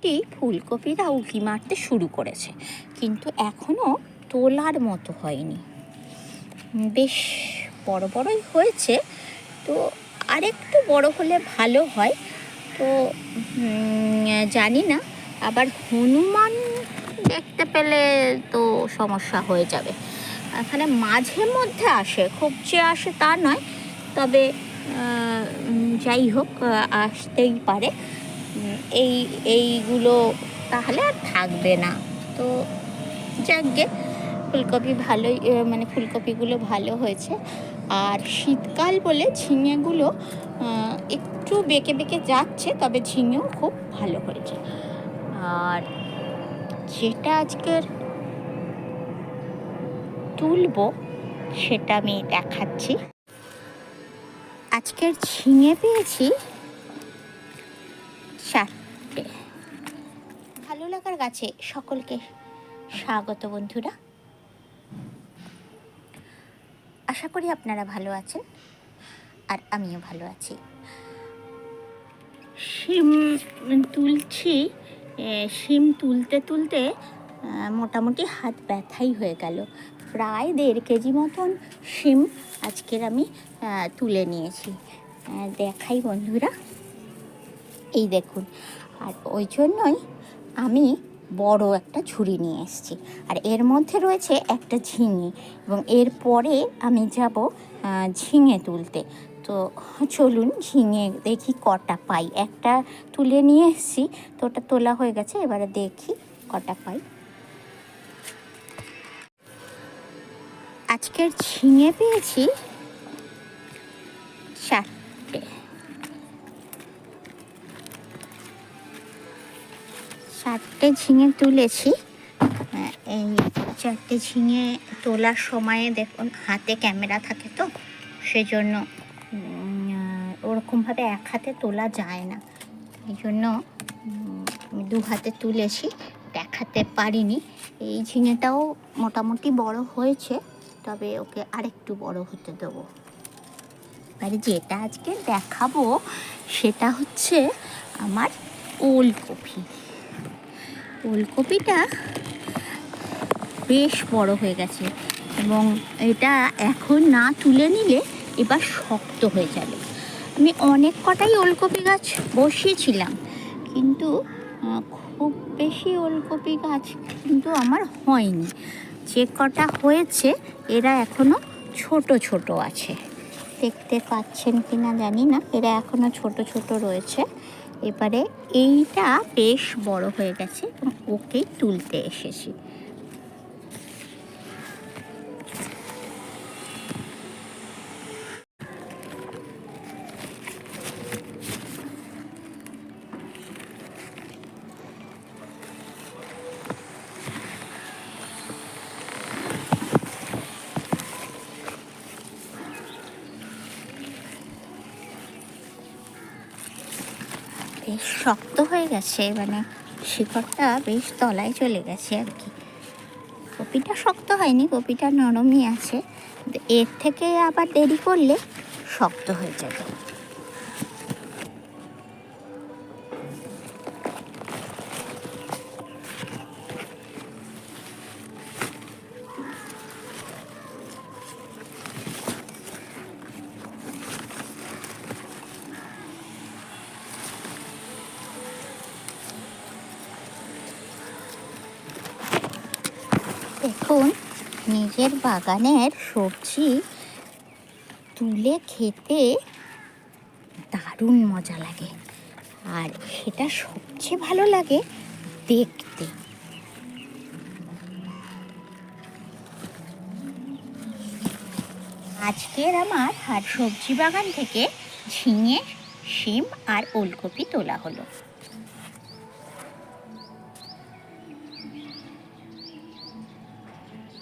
একটি ফুলকপিরা উঁকি মারতে শুরু করেছে, কিন্তু এখনও তোলার মতো হয়নি। বেশ বড় বড়ই হয়েছে, তো আরেকটু বড় হলে ভালো হয়। তো জানি না, আবার হনুমান দেখতে পেলে তো সমস্যা হয়ে যাবে। এখানে মাঝে মধ্যে আসে, খুব যে আসে তা নয়, তবে যাই হোক আসতেই পারে। এই, এইগুলো তাহলে আর থাকবে না। তো যাকগে, ফুলকপি ভালোই মানে ফুলকপিগুলো ভালো হয়েছে। আর শীতকাল বলে ঝিঙেগুলো একটু বেঁকে বেঁকে যাচ্ছে, তবে ঝিঙেও খুব ভালো হয়েছে। আর যেটা আজকের তুলবো, সেটা আমি দেখাচ্ছি। আজকের ঝিঙে পেয়েছি চারটে ভালো লাগার গাছে সকলকে স্বাগত বন্ধুরা। আশা করি আপনারা ভালো আছেন আর আমিও ভালো আছি। শিম তুলছি শিম তুলতে তুলতে মোটামুটি হাত ব্যথাই হয়ে গেল। প্রায় দেড় কেজি মতন শিম আজকের আমি তুলে নিয়েছি। দেখাই বন্ধুরা। এই দেখুন। আর ওই জন্যই আমি বড় একটা ঝুড়ি নিয়ে এসেছি। আর এর মধ্যে রয়েছে একটা ঝিঙে এবং এরপরে আমি যাব ঝিঙে তুলতে। তো চলুন ঝিঙে দেখি কটা পাই। একটা তুলে নিয়ে এসেছি, তো ওটা তোলা হয়ে গেছে, এবারে দেখি কটা পাই। আজকের ঝিঙে পেয়েছি চারটে চারটে ঝিঙে তুলেছি। এই চারটে ঝিঙে তোলার সময়ে দেখুন, হাতে ক্যামেরা থাকে তো, সেজন্য ওরকমভাবে এক হাতে তোলা যায় না। এই জন্য দু হাতে তুলেছি, দেখাতে পারিনি। এই ঝিঙেটাও মোটামুটি বড় হয়েছে, তবে ওকে আরেকটু বড় হতে দেবো। এবারে যেটা আজকে দেখাবো, সেটা হচ্ছে আমার ওলকপি। ওলকপিটা বেশ বড় হয়ে গেছে এবং এটা এখন না তুলে নিলে এবার শক্ত হয়ে যাবে। আমি অনেক কটাই ওলকপি গাছ বসিয়েছিলাম, কিন্তু খুব বেশি ওলকপি গাছ কিন্তু আমার হয়নি। যে কটা হয়েছে, এরা এখনও ছোট ছোট আছে। দেখতে পাচ্ছেন কি না জানি না, এরা এখনও ছোট ছোট রয়েছে। এবারে এইটা বেশ বড় হয়ে গেছে ওকেই তুলতে এসেছি। বেশ শক্ত হয়ে গেছে মানে শিকড়টা বেশ তলায় চলে গেছে আর কি। কপিটা শক্ত হয়নি, কপিটা নরমই আছে। এর থেকে আবার দেরি করলে শক্ত হয়ে যাবে। দেখুন নিজের বাগানের সবজি তুলে খেতে দারুণ মজা লাগে। আর সেটা সবচেয়ে ভালো লাগে দেখতে। আজকের আমার হাট সবজি বাগান থেকে ঝিঙে, শিম আর ওলকপি তোলা হলো।